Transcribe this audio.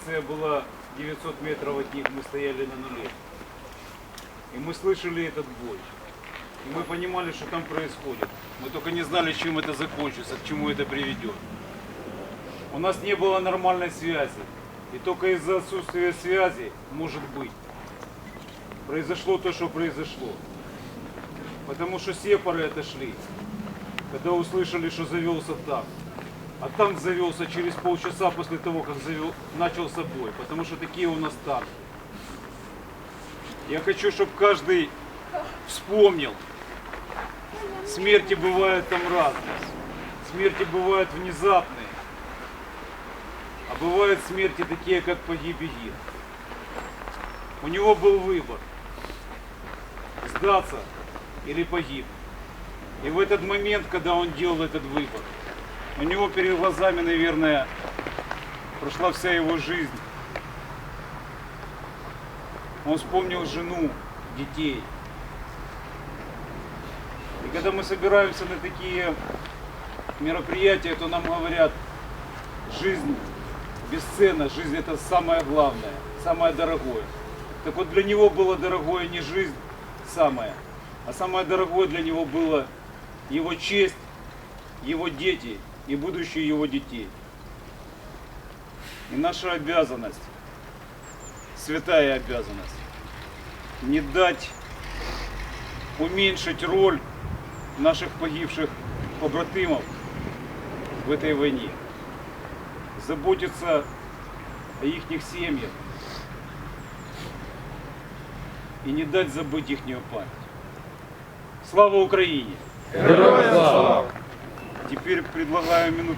позиция была 900 метров от них, мы стояли на нуле. И мы слышали этот бой. И мы понимали, что там происходит. Мы только не знали, чем это закончится, к чему это приведет. У нас не было нормальной связи. И только из-за отсутствия связи, может быть, произошло то, что произошло. Потому что сепары отошли, когда услышали, что завелся танк. А танк завелся через полчаса после того, как завел, начался бой. Потому что такие у нас танки. Я хочу, чтобы каждый вспомнил. Смерти бывают там разные. Смерти бывают внезапные. А бывают смерти такие, как погиб Игир. У него был выбор. Сдаться или погиб. И в этот момент, когда он делал этот выбор, у него перед глазами, наверное, прошла вся его жизнь. Он вспомнил жену, детей. И когда мы собираемся на такие мероприятия, то нам говорят, жизнь бесценна, жизнь это самое главное, самое дорогое. Так вот для него было дорогое не жизнь самая, а самое дорогое для него было его честь, его дети и будущее его детей. И наша обязанность, святая обязанность, не дать уменьшить роль наших погибших побратимов в этой войне. Заботиться о их семьях и не дать забыть их память. Слава Украине! Героям слава! Теперь предлагаю минутой